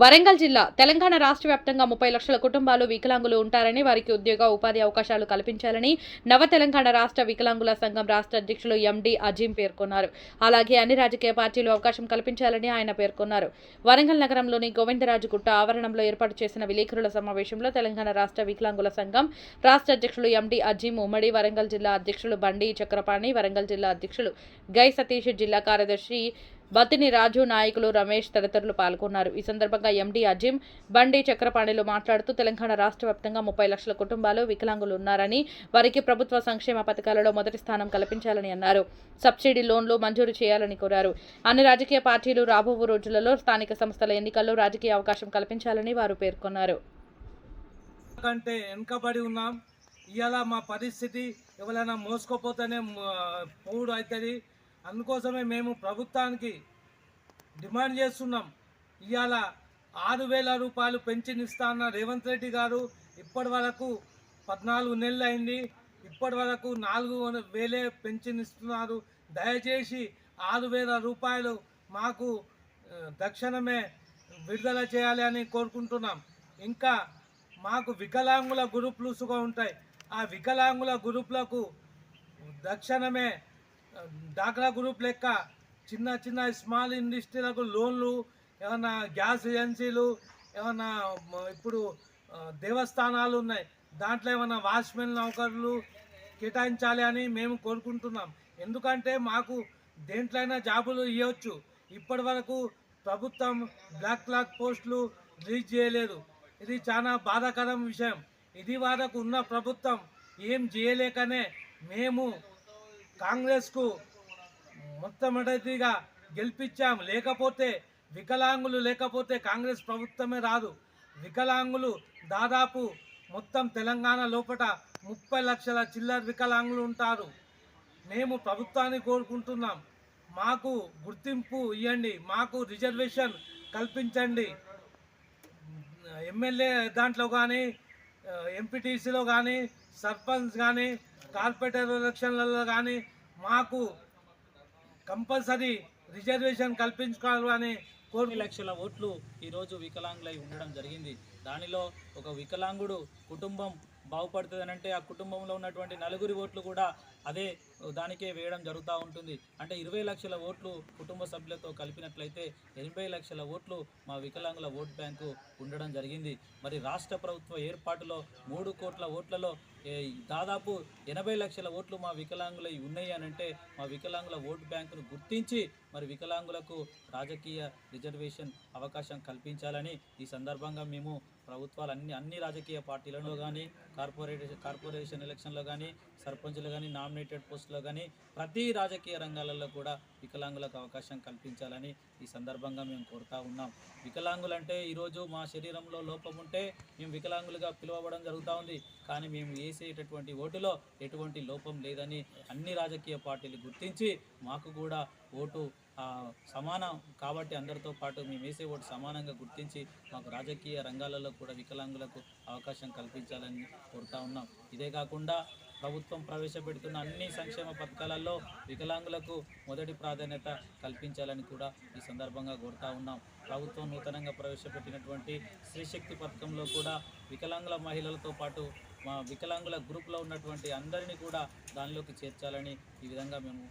వరంగల్ జిల్లా తెలంగాణ రాష్ట్ర వ్యాప్తంగా ముప్పై లక్షల కుటుంబాలు వికలాంగులు ఉంటారని వారికి ఉద్యోగ ఉపాధి అవకాశాలు కల్పించాలని నవ తెలంగాణ రాష్ట్ర వికలాంగుల సంఘం రాష్ట్ర అధ్యక్షులు ఎండి అజీం పేర్కొన్నారు. అలాగే అన్ని రాజకీయ పార్టీలు అవకాశం కల్పించాలని ఆయన పేర్కొన్నారు. వరంగల్ నగరంలోని గోవిందరాజు గుట్ట ఆవరణంలో ఏర్పాటు చేసిన విలేకరుల సమావేశంలో తెలంగాణ రాష్ట్ర వికలాంగుల సంఘం రాష్ట్ర అధ్యక్షులు ఎండి అజీం ఉమ్మడి వరంగల్ జిల్లా అధ్యక్షులు బండి చక్రపాణి వరంగల్ జిల్లా అధ్యక్షులు గై సతీష్ జిల్లా కార్యదర్శి బతిని రాజు నాయకులు రమేష్ తదితరులు పాల్గొన్నారు. ఈ సందర్భంగా ఎండీ అజిమ్ బండి చక్రపాణిలు మాట్లాడుతూ తెలంగాణ రాష్ట్ర వ్యాప్తంగా ముప్పై లక్షల కుటుంబాలు వికలాంగులు ఉన్నారని వారికి ప్రభుత్వ సంక్షేమ పథకాలలో మొదటి స్థానం కల్పించాలని అన్నారు. సబ్సిడీ లోన్లు మంజూరు చేయాలని కోరారు. అన్ని రాజకీయ పార్టీలు రాబో రోజులలో స్థానిక సంస్థల ఎన్నికల్లో రాజకీయ అవకాశం కల్పించాలని వారు పేర్కొన్నారు. కంటే వెనుకబడి ఉన్నాం. ఇవాళ మా పరిస్థితి ఎవరైనా మోసుకోపోతేనే మ- అవుతుంది అందుకోసమే మేము ప్రభుత్వానికి డిమాండ్ చేస్తున్నాం. ఇవాళ ఆరు వేల రూపాయలు పెన్షన్ ఇస్తా అన్న రేవంత్ రెడ్డి గారు ఇప్పటి వరకు పద్నాలుగు నెలలు అయింది. ఇప్పటి వరకు నాలుగు వేలే పెన్షన్ ఇస్తున్నారు దయచేసి ఆరు వేల రూపాయలు మాకు ఆ, తక్షణమే విడుదల చేయాలి అని కోరుకుంటున్నాం. ఇంకా మాకు వికలాంగుల గ్రూప్లు సుగా ఉంటాయి. ఆ వికలాంగుల గ్రూపులకు తక్షణమే డాక్రా గ్రూప్ లెక్క చిన్న చిన్న స్మాల్ ఇండస్ట్రీలకు లోన్లు ఏమన్నా గ్యాస్ ఏజెన్సీలు ఏమన్నా ఇప్పుడు దేవస్థానాలు ఉన్నాయి. దాంట్లో ఏమన్నా వాచ్మెన్ నౌకర్లు కేటాయించాలి అని మేము కోరుకుంటున్నాం. ఎందుకంటే మాకు దేంట్లైనా జాబులు ఇవ్వచ్చు ఇప్పటి వరకు ప్రభుత్వం బ్లాక్ క్లాక్ పోస్టులు రిలీజ్ చేయలేదు. ఇది చాలా బాధాకరం విషయం. ఇది వరకు ఉన్న ప్రభుత్వం ఏం చేయలేకనే మేము కాంగ్రెస్కు మొట్టమొదటిగా గెలిపించాం. లేకపోతే వికలాంగులు లేకపోతే కాంగ్రెస్ ప్రభుత్వమే రాదు. వికలాంగులు దాదాపు మొత్తం తెలంగాణ లోపల ముప్పై లక్షల చిల్లర వికలాంగులు ఉంటారు. మేము ప్రభుత్వాన్ని కోరుకుంటున్నాం. మాకు గుర్తింపు ఇవ్వండి మాకు రిజర్వేషన్ కల్పించండి. ఎమ్మెల్యే దాంట్లో కానీ ఎంపీటీసీలో కానీ సర్పంచ్ కానీ కార్పొరేటర్ ఎలక్షన్లలో కానీ మాకు కంపల్సరీ రిజర్వేషన్ కల్పించుకోవాలని కోటి లక్షల ఓట్లు ఈరోజు వికలాంగులై ఉండడం జరిగింది. దానిలో ఒక వికలాంగుడు కుటుంబం బాగుపడుతుంది అంటే ఆ కుటుంబంలో ఉన్నటువంటి నలుగురి ఓట్లు కూడా అదే దానికే వేయడం జరుగుతూ ఉంటుంది. అంటే ఇరవై లక్షల ఓట్లు కుటుంబ సభ్యులతో కలిపినట్లయితే ఎనభై లక్షల ఓట్లు మా వికలాంగుల ఓట్ బ్యాంకు ఉండడం జరిగింది. మరి రాష్ట్ర ప్రభుత్వ ఏర్పాటులో మూడు కోట్ల ఓట్లలో దాదాపు ఎనభై లక్షల ఓట్లు మా వికలాంగులై ఉన్నాయి అని అంటే మా వికలాంగుల ఓటు బ్యాంకును గుర్తించి మరి వికలాంగులకు రాజకీయ రిజర్వేషన్ అవకాశం కల్పించాలని ఈ సందర్భంగా మేము ప్రభుత్వాలు అన్ని అన్ని రాజకీయ పార్టీలలో కానీ కార్పొరేట్ కార్పొరేషన్ ఎలక్షన్లో కానీ సర్పంచ్లు కానీ నామినేటెడ్ పోస్టులో కానీ ప్రతి రాజకీయ రంగాలలో కూడా వికలాంగులకు అవకాశం కల్పించాలని ఈ సందర్భంగా మేము కోరుతా ఉన్నాం. వికలాంగులంటే ఈరోజు మా శరీరంలో లోపం ఉంటే మేము వికలాంగులుగా పిలువబడడం జరుగుతూ ఉంది. కానీ మేము వేసేటటువంటి ఓటులో ఎటువంటి లోపం లేదని అన్ని రాజకీయ పార్టీలు గుర్తించి మాకు కూడా ఓటు సమానం కాబట్టి అందరితో పాటు మేము వేసే ఓటు సమానంగా గుర్తించి మాకు రాజకీయ రంగాలలో కూడా వికలాంగులకు అవకాశం కల్పించాలని కోరుతా ఉన్నాం. ఇదే కాకుండా ప్రభుత్వం ప్రవేశపెడుతున్న అన్ని సంక్షేమ పథకాలలో వికలాంగులకు మొదటి ప్రాధాన్యత కల్పించాలని కూడా ఈ సందర్భంగా కోరుతా ఉన్నాం. ప్రభుత్వం నూతనంగా ప్రవేశపెట్టినటువంటి స్త్రీశక్తి పథకంలో కూడా వికలాంగుల మహిళలతో పాటు మా వికలాంగుల గ్రూప్లో ఉన్నటువంటి అందరినీ కూడా దానిలోకి చేర్చాలని ఈ విధంగా మేము